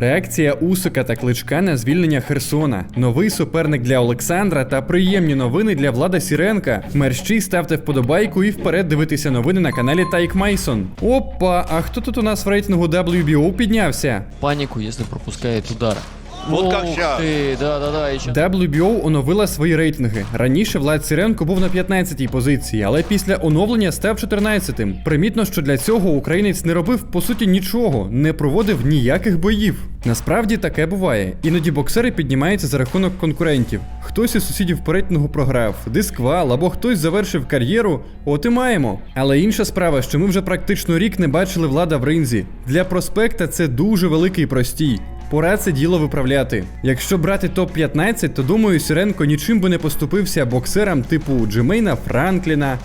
Реакція Усика та Кличка на звільнення Херсона, новий суперник для Олександра та приємні новини для Влада Сіренка. Мерщій ставте вподобайку і вперед дивитися новини на каналі Тайк Майсон. Опа, а хто тут у нас в рейтингу WBO піднявся? Паніку, якщо пропускає удар. Вот как Ух щас. ты, да-да-да, еще. WBO оновила свої рейтинги. Раніше Влад Сіренко був на 15-й позиції, але після оновлення став 14-тим. Примітно, що для цього українець не робив по суті нічого, не проводив ніяких боїв. Насправді таке буває. Іноді боксери піднімаються за рахунок конкурентів. Хтось із сусідів по рейтингу програв, дисквал або хтось завершив кар'єру. От і маємо. Але інша справа, що ми вже практично рік не бачили влада в ринзі. Для проспекта це дуже великий простій. Пора це діло виправляти. Якщо брати топ-15, то думаю, Сіренко нічим би не поступився боксерам типу Джемейна Франкліна,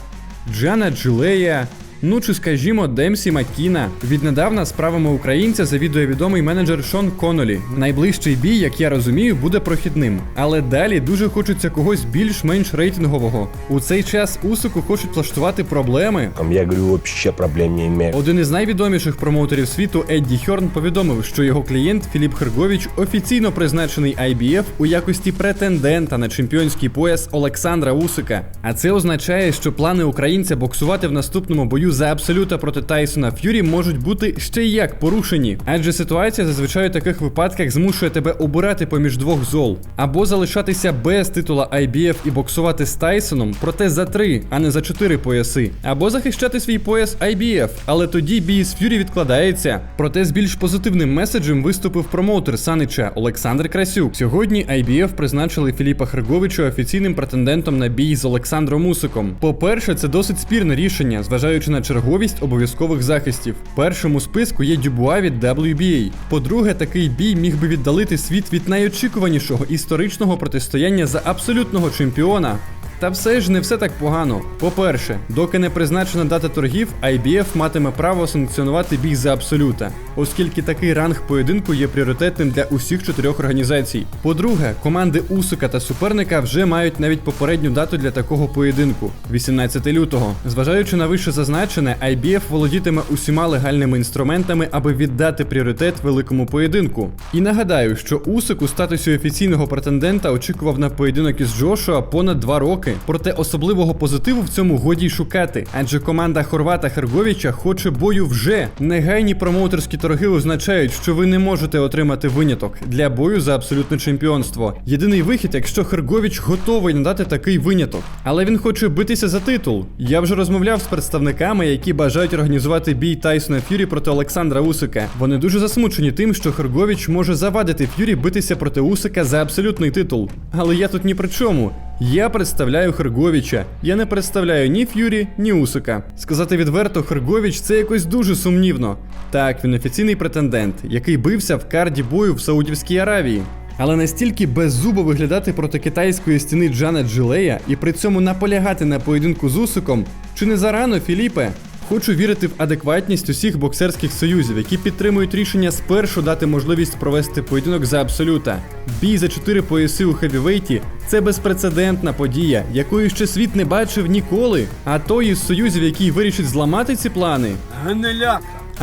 Джана Джилея. Ну чи скажімо, Демсі Маккіна. Віднедавна справами українця завідує відомий менеджер Шон Конолі. Найближчий бій, як я розумію, буде прохідним. Але далі дуже хочеться когось більш-менш рейтингового. У цей час Усику хочуть влаштувати проблеми. Там, Я говорю, вообще проблем не имею. Один із найвідоміших промоутерів світу Едді Хьорн повідомив, що його клієнт Філіп Херговіч офіційно призначений IBF у якості претендента на чемпіонський пояс Олександра Усика. А це означає, що плани українця боксувати в наступному бою за абсолюта проти Тайсона Ф'юрі можуть бути ще й як порушені. Адже ситуація зазвичай у таких випадках змушує тебе обирати поміж двох зол, або залишатися без титула IBF і боксувати з Тайсоном, проте за три, а не за чотири пояси, або захищати свій пояс IBF, але тоді бій з Ф'юрі відкладається. Проте з більш позитивним меседжем виступив промоутер Санича Олександр Красюк. Сьогодні IBF призначили Філіпа Херговича офіційним претендентом на бій з Олександром Усиком. По-перше, це досить спірне рішення, зважаючи на черговість обов'язкових захистів. Першому списку є Дюбуа від WBA. По-друге, такий бій міг би віддалити світ від найочікуванішого історичного протистояння за абсолютного чемпіона. Та все ж не все так погано. По-перше, доки не призначена дата торгів, IBF матиме право санкціонувати бій за абсолюта, оскільки такий ранг поєдинку є пріоритетним для усіх чотирьох організацій. По-друге, команди Усика та суперника вже мають навіть попередню дату для такого поєдинку 18 лютого. Зважаючи на вище зазначене, IBF володітиме усіма легальними інструментами, аби віддати пріоритет великому поєдинку. І нагадаю, що Усик у статусі офіційного претендента очікував на поєдинок із Джошуа понад два роки. Проте особливого позитиву в цьому годі й шукати, адже команда Хорвата Херговіча хоче бою вже. Негайні промоутерські торги означають, що ви не можете отримати виняток для бою за абсолютне чемпіонство. Єдиний вихід, якщо Херговіч готовий надати такий виняток. Але він хоче битися за титул. Я вже розмовляв з представниками, які бажають організувати бій Тайсона Ф'юрі проти Олександра Усика. Вони дуже засмучені тим, що Херговіч може завадити Ф'юрі битися проти Усика за абсолютний титул. Але я тут ні при чому. Я представляю Херговіча. Я не представляю ні Ф'юрі, ні Усика. Сказати відверто, Херговіч це якось дуже сумнівно. Так, він офіційний претендент, який бився в карді бою в Саудівській Аравії. Але настільки беззубо виглядати проти китайської стіни Джана Джилея і при цьому наполягати на поєдинку з Усиком, чи не зарано, Філіпе? Хочу вірити в адекватність усіх боксерських союзів, які підтримують рішення спершу дати можливість провести поєдинок за абсолюта. Бій за чотири пояси у хевівейті це безпрецедентна подія, якої ще світ не бачив ніколи. А той із союзів, який вирішить зламати ці плани.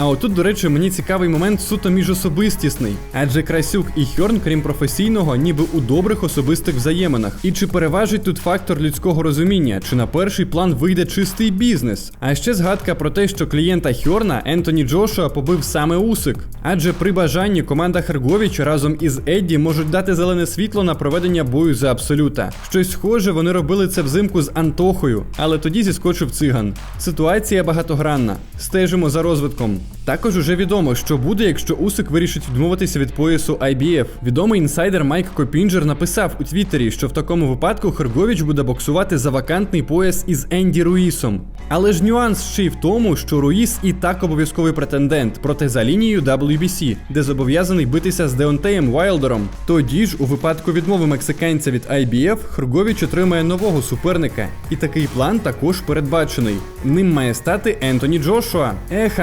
А отут, до речі, мені цікавий момент суто міжособистісний, адже Красюк і Хьорн, крім професійного, ніби у добрих особистих взаєминах. І чи переважить тут фактор людського розуміння, чи на перший план вийде чистий бізнес? А ще згадка про те, що клієнта Хьорна Ентоні Джошуа побив саме Усик. Адже при бажанні команда Херговіч разом із Едді можуть дати зелене світло на проведення бою за абсолюта. Щось схоже, вони робили це взимку з Антохою, але тоді зіскочив циган. Ситуація багатогранна. Стежимо за розвитком. Також уже відомо, що буде, якщо Усик вирішить відмовитися від поясу IBF. Відомий інсайдер Майк Копінджер написав у Твіттері, що в такому випадку Херговіч буде боксувати за вакантний пояс із Енді Руїсом. Але ж нюанс ще й в тому, що Руїс і так обов'язковий претендент, проте за лінією WBC, де зобов'язаний битися з Деонтеєм Вайлдером. Тоді ж, у випадку відмови мексиканця від IBF, Херговіч отримає нового суперника. І такий план також передбачений. Ним має стати Ентоні Джошуа. Ех,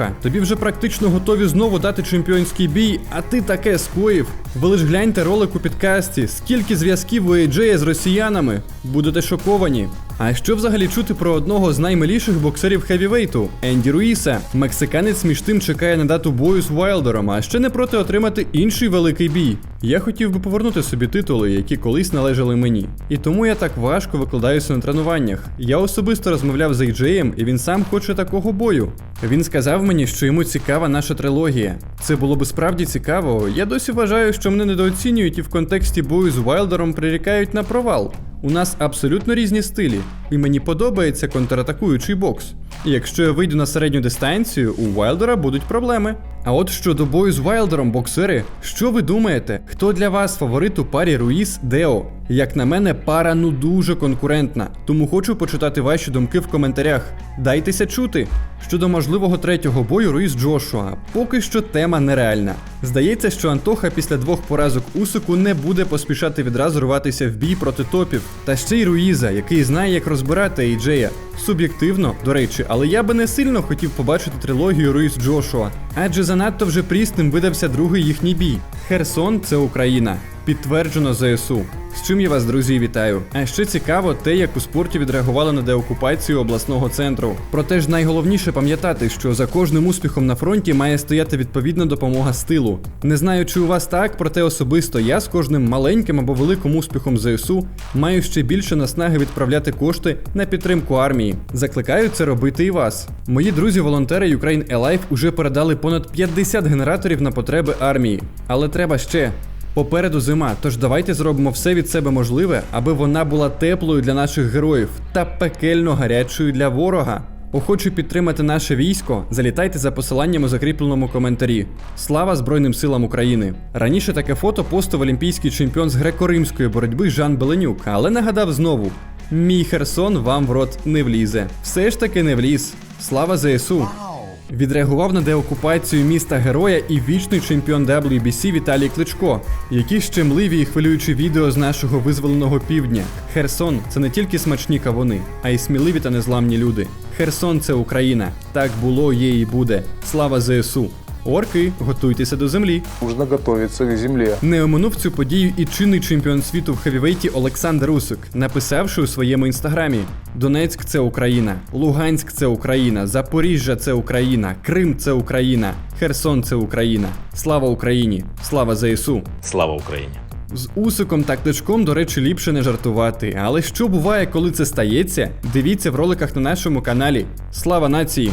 Антоха, тобі вже практично готові знову дати чемпіонський бій, а ти таке скоїв. Ви лиш гляньте ролик у підкасті, скільки зв'язків у AJ з росіянами. Будете шоковані. А що взагалі чути про одного з наймиліших боксерів хевівейту Енді Руїса? Мексиканець між тим чекає на дату бою з Вайлдером, а ще не проти отримати інший великий бій. Я хотів би повернути собі титули, які колись належали мені. І тому я так важко викладаюся на тренуваннях. Я особисто розмовляв з AJ, і він сам хоче такого бою. Він сказав мені, що йому цікава наша трилогія. Це було би справді цікаво. Я досі вважаю, що мене недооцінюють і в контексті бою з Вайлдером прирікають на провал. У нас абсолютно різні стилі, і мені подобається контратакуючий бокс. І якщо я вийду на середню дистанцію, у Вайлдера будуть проблеми. А от щодо бою з Вайлдером, боксери, що ви думаєте? Хто для вас фаворит у парі Руїс Део? Як на мене, пара ну дуже конкурентна, тому хочу почитати ваші думки в коментарях. Дайтеся чути. Щодо можливого третього бою Руїс Джошуа, поки що тема нереальна. Здається, що Антоха після двох поразок Усику не буде поспішати відразу рватися в бій проти топів. Та ще й Руїза, який знає, як розбирати Ейджея. Суб'єктивно, до речі, але я би не сильно хотів побачити трилогію Руїс Джошуа, адже занадто вже прісним видався другий їхній бій. Херсон це Україна. Підтверджено ЗСУ. З чим я вас, друзі, вітаю. А ще цікаво те, як у спорті відреагували на деокупацію обласного центру. Проте ж найголовніше пам'ятати, що за кожним успіхом на фронті має стояти відповідна допомога з тилу. Не знаю, чи у вас так, проте особисто я з кожним маленьким або великим успіхом ЗСУ маю ще більше наснаги відправляти кошти на підтримку армії. Закликаю це робити і вас. Мої друзі-волонтери Ukraine Alive уже передали понад 50 генераторів на потреби армії, але треба ще. Попереду зима, тож давайте зробимо все від себе можливе, аби вона була теплою для наших героїв та пекельно гарячою для ворога. Охочу підтримати наше військо, залітайте за посиланням у закріпленому коментарі. Слава Збройним силам України! Раніше таке фото постив олімпійський чемпіон з греко-римської боротьби Жан Беленюк, але нагадав знову: мій Херсон вам в рот не влізе. Все ж таки не вліз. Слава ЗСУ! Відреагував на деокупацію міста героя і вічний чемпіон WBC Віталій Кличко, які щемливі і хвилюючі відео з нашого визволеного півдня. Херсон це не тільки смачні кавуни, а й сміливі та незламні люди. Херсон це Україна. Так було, є і буде. Слава ЗСУ! Орки, готуйтеся до землі. Нужно готовиться к земле. Не оминув цю подію і чинний чемпіон світу в хевівейті Олександр Усик, написавши у своєму інстаграмі: Донецьк це Україна, Луганськ це Україна, Запоріжжя це Україна, Крим це Україна, Херсон це Україна. Слава Україні! Слава ЗСУ! Слава Україні! З Усиком та Кличком, до речі, ліпше не жартувати. Але що буває, коли це стається? Дивіться в роликах на нашому каналі. Слава нації!